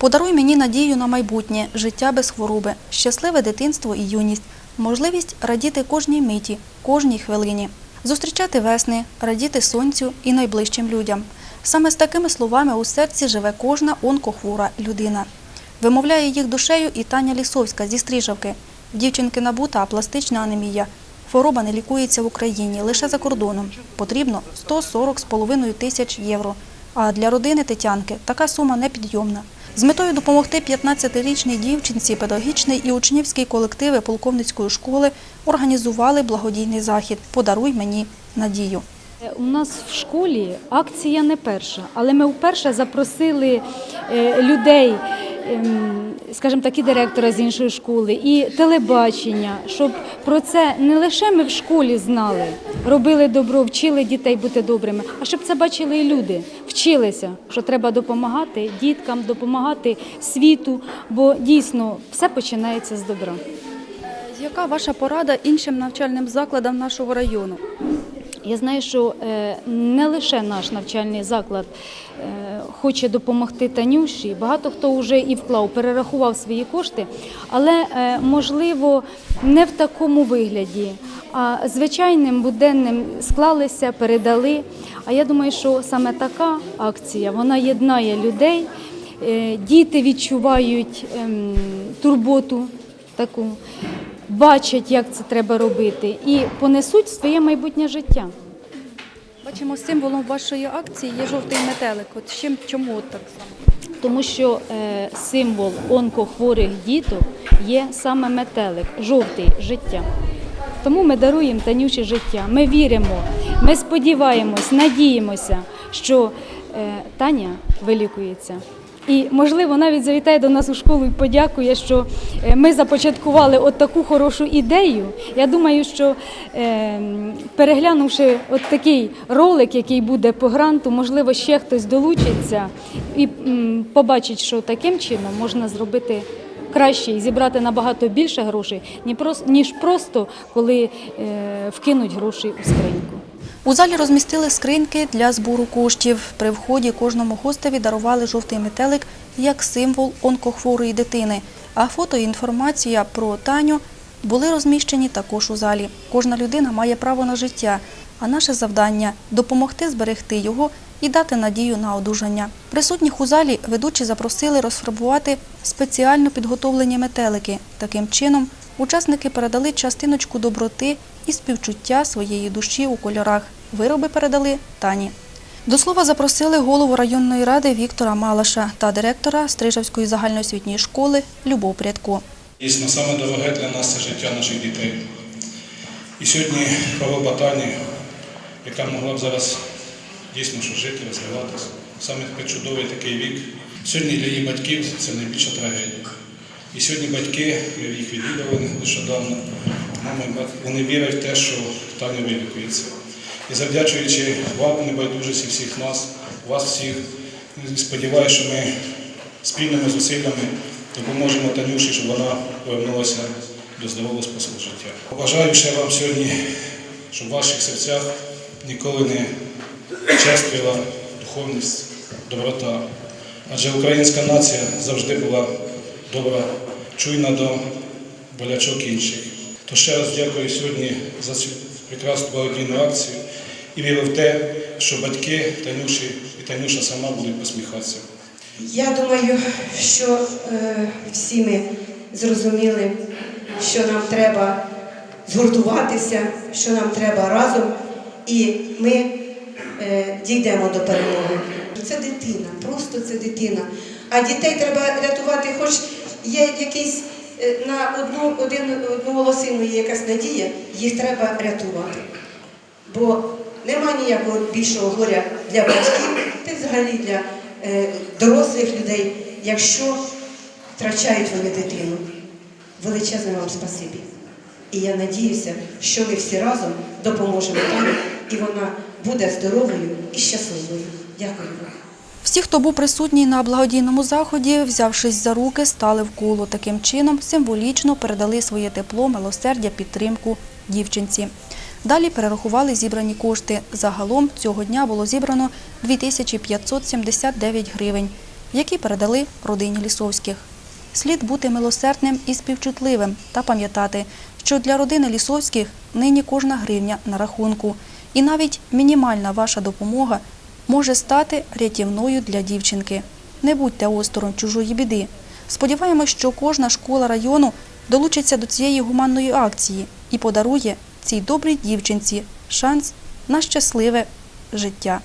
Подаруй мені надію на майбутнє, життя без хвороби, щасливе дитинство і юність, можливість радіти кожній миті, кожній хвилині, зустрічати весни, радіти сонцю і найближчим людям. Саме з такими словами у серці живе кожна онкохвора людина. Вимовляє їх душею і Таня Лісовська зі Стрижавки. В дівчинки набута апластична анемія. Хвороба не лікується в Україні, лише за кордоном. Потрібно 140,5 тисяч євро. А для родини Тетянки така сума непідйомна. З метою допомогти 15-річній дівчинці педагогічний і учнівський колективи полковницької школи організували благодійний захід Подаруй мені надію. У нас в школі акція не перша, але ми вперше запросили е, людей, скажімо так, і директора з іншої школи, і телебачення, щоб про це не лише ми в школі знали, робили добро, вчили дітей бути добрими, а щоб це бачили і люди, вчилися, що треба допомагати діткам, допомагати світу, бо дійсно все починається з добра. Яка ваша порада іншим навчальним закладам нашого району? Я знаю, що е, не лише наш навчальний заклад е, хоче допомогти Танюші. Багато хто вже і вклав, перерахував свої кошти, але е, можливо не в такому вигляді. А звичайним буденним склалися, передали. А я думаю, що саме така акція вона єднає людей. Діти відчувають ем, турботу таку, бачать, як це треба робити, і понесуть своє майбутнє життя. Бачимо, символом вашої акції є жовтий метелик. От чим чому от так само? Тому що е, символ онкохворих діток є саме метелик, жовтий життя. Тому ми даруємо Танюші життя. Ми віримо, ми сподіваємось, надіємося, що е, Таня вилікується. І, можливо, навіть завітає до нас у школу і подякує, що е, ми започаткували от таку хорошу ідею. Я думаю, що е, переглянувши от такий ролик, який буде по гранту, можливо, ще хтось долучиться і побачить, що таким чином можна зробити краще і зібрати набагато більше грошей, ніж просто коли е, вкинуть гроші у скриньку. У залі розмістили скриньки для збору коштів. При вході кожному гостеві дарували жовтий метелик як символ онкохворої дитини. А фото і інформація про Таню були розміщені також у залі. Кожна людина має право на життя, а наше завдання допомогти зберегти його і дати надію на одужання. Присутніх у залі ведучі запросили розфарбувати спеціально підготовлені метелики. Таким чином учасники передали частиночку доброти і співчуття своєї душі у кольорах. Вироби передали Тані. До слова запросили голову районної ради Віктора Малаша та директора Стрижавської загальноосвітньої школи Любов Прядко. Дійсно, саме дороге для нас це життя наших дітей. І сьогодні хвороба Тані, яка могла б зараз дійсно жити, розвиватися, саме такий чудовий такий вік. Сьогодні для її батьків це найбільша трагедія. І сьогодні батьки, ми їх відвідали нещодавно, вони вірять в те, що Таня вилікується. І завдячуючи вам, небайдужості всіх нас, вас всіх, сподіваюся, що ми спільними зусиллями допоможемо Танюші, щоб вона повернулася до здорового способу життя. Бажаю ще вам сьогодні, щоб в ваших серцях ніколи не чествила духовність, доброта. Адже українська нація завжди була добра, чуйна до болячок інших. То ще раз дякую сьогодні за цю прекрасну благодійну акцію і вірю в те, що батьки Танюші і Танюша сама будуть посміхатися. Я думаю, що е, всі ми зрозуміли, що нам треба згуртуватися, що нам треба разом, і ми е, дійдемо до перемоги. Це дитина, просто це дитина. А дітей треба рятувати, хоч є якийсь на одну, один, одну волосину є якась надія, їх треба рятувати. Бо нема ніякого більшого горя для батьків, та взагалі для е, дорослих людей, якщо втрачають вони дитину. Величезне вам спасибі. І я надіюся, що ми всі разом допоможемо Тані, і вона буде здоровою і щасливою. Дякую вам. Всі, хто був присутній на благодійному заході, взявшись за руки, стали в коло. Таким чином символічно передали своє тепло, милосердя, підтримку дівчинці. Далі перерахували зібрані кошти. Загалом цього дня було зібрано 2579 гривень. які передали родині Лісовських. Слід бути милосердним і співчутливим та пам'ятати, що для родини Лісовських нині кожна гривня на рахунку, і навіть мінімальна ваша допомога може стати рятівною для дівчинки. Не будьте осторонь чужої біди. Сподіваємось, що кожна школа району долучиться до цієї гуманної акції і подарує цій добрій дівчинці шанс на щасливе життя.